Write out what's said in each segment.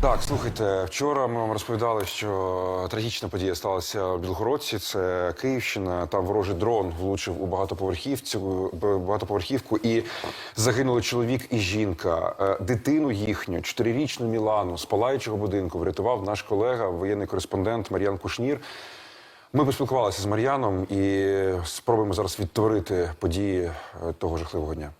Так, слухайте, вчора ми вам розповідали, що трагічна подія сталася в Білгородці. Це Київщина. Там ворожий дрон влучив у багатоповерхівцю, багатоповерхівку, і загинули чоловік і жінка. Е, Дитину їхню, чотирирічну Мілану з палаючого будинку врятував наш колега, воєнний кореспондент Мар'ян Кушнір. Ми поспілкувалися з Мар'яном і спробуємо зараз відтворити події е, того жахливого дня.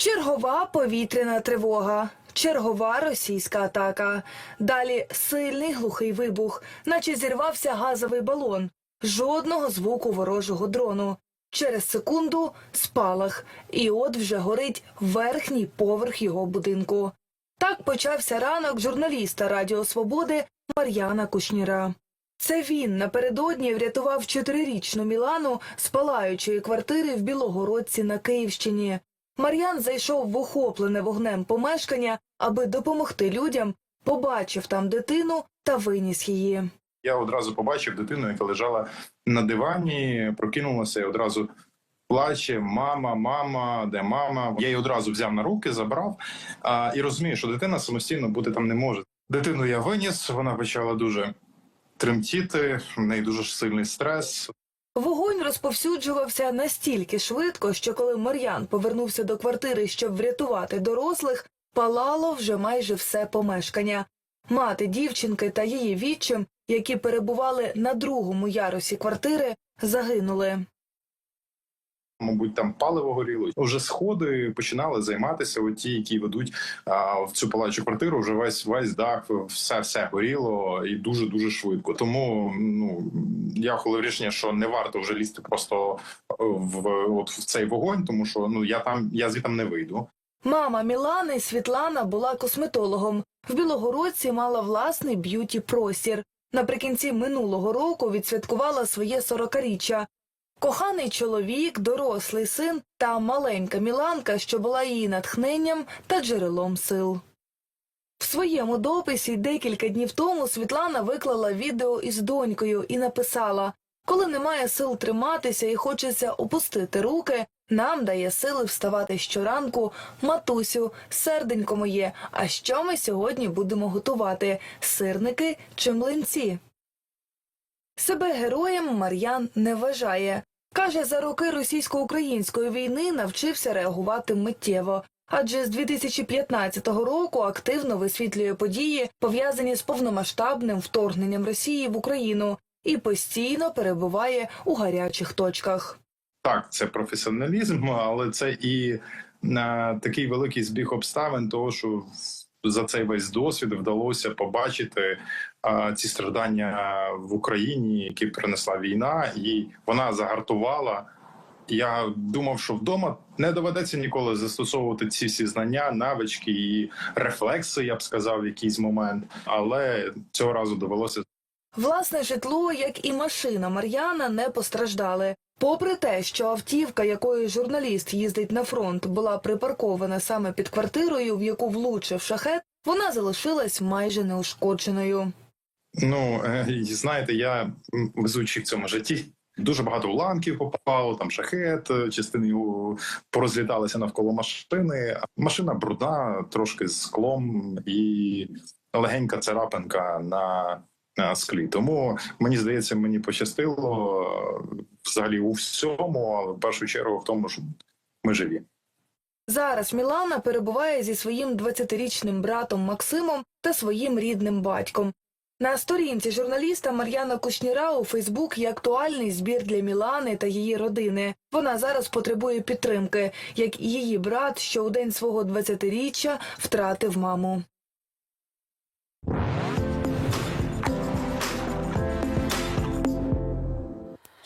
Чергова повітряна тривога, чергова російська атака. Далі сильний глухий вибух, наче зірвався газовий балон. Жодного звуку ворожого дрону. Через секунду спалах, і от вже горить верхній поверх його будинку. Так почався ранок журналіста Радіо Свободи Мар'яна Кушніра. Це він напередодні врятував чотирирічну Мілану з палаючої квартири в Білогородці на Київщині. Мар'ян зайшов в охоплене вогнем помешкання, аби допомогти людям, побачив там дитину та виніс її. Я одразу побачив дитину, яка лежала на дивані, прокинулася і одразу плаче: мама, мама, де мама? Я її одразу взяв на руки, забрав а, і розумію, що дитина самостійно бути там не може. Дитину я виніс, вона почала дуже тремтіти, в неї дуже сильний стрес. Вогонь розповсюджувався настільки швидко, що коли Мар'ян повернувся до квартири, щоб врятувати дорослих, палало вже майже все помешкання. Мати дівчинки та її відчим, які перебували на другому ярусі квартири, загинули. Мабуть, там паливо горіло. Уже сходи починали займатися. От ті, які ведуть а, в цю палачу квартиру. Вже весь весь дах, все все горіло і дуже дуже швидко. Тому ну я ухвалив рішення, що не варто вже лізти просто в от в цей вогонь, тому що ну я там я звідти не вийду. Мама Мілани Світлана була косметологом. В Білогородці мала власний б'юті-простір. Наприкінці минулого року відсвяткувала своє сорокаріччя. Коханий чоловік, дорослий син та маленька Міланка, що була її натхненням та джерелом сил. В своєму дописі декілька днів тому Світлана виклала відео із донькою і написала Коли немає сил триматися і хочеться опустити руки, нам дає сили вставати щоранку, матусю, серденько моє. А що ми сьогодні будемо готувати? Сирники чи млинці? Себе героєм Мар'ян не вважає. Каже, за роки російсько-української війни навчився реагувати миттєво. Адже з 2015 року активно висвітлює події, пов'язані з повномасштабним вторгненням Росії в Україну, і постійно перебуває у гарячих точках. Так, це професіоналізм, але це і е, такий великий збіг обставин, того що за цей весь досвід вдалося побачити е, ці страждання в Україні, які принесла війна, і вона загартувала. Я думав, що вдома не доведеться ніколи застосовувати ці всі знання, навички і рефлекси, я б сказав, в якийсь момент, але цього разу довелося Власне житло, як і машина Мар'яна, не постраждали. Попри те, що автівка, якою журналіст їздить на фронт, була припаркована саме під квартирою, в яку влучив шахет, вона залишилась майже неушкодженою. Ну е, знаєте, я м, в цьому житті. Дуже багато уламків попало, там шахет, е, частини порозліталися навколо машини. Машина брудна, трошки з склом і легенька царапинка на, на склі. Тому мені здається, мені пощастило взагалі у всьому, але в першу чергу в тому, що ми живі. Зараз Мілана перебуває зі своїм 20-річним братом Максимом та своїм рідним батьком. На сторінці журналіста Мар'яна Кушніра у Фейсбук є актуальний збір для Мілани та її родини. Вона зараз потребує підтримки, як і її брат, що у день свого 20-річчя втратив маму.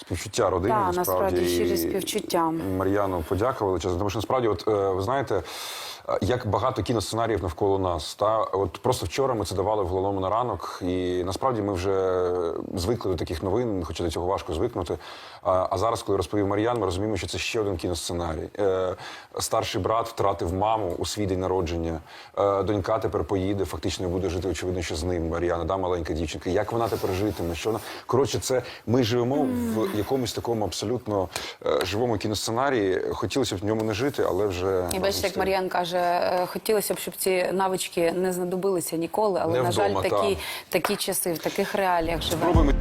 Співчуття родині Так, насправді щирі співчуття. Мар'яну подякували величезно. Тому що насправді, от е, ви знаєте, е, як багато кіносценаріїв навколо нас. Та от просто вчора ми це давали в головному на ранок, і насправді ми вже звикли до таких новин, хоча до цього важко звикнути. А, а зараз, коли розповів Мар'ян, ми розуміємо, що це ще один кіносценарій. Е, старший брат втратив маму у свій день народження. Е, донька тепер поїде, фактично буде жити, очевидно, що з ним. Мар'яна, да, маленька дівчинка. Як вона тепер житиме? Що вона коротше, це ми живемо в якомусь такому абсолютно е, живому кіносценарії. Хотілося б в ньому не жити, але вже І бачите, як. Мар'ян каже, е, хотілося б, щоб ці навички не знадобилися ніколи, але Не на жаль, такі, та. такі часи в таких реаліях живемо.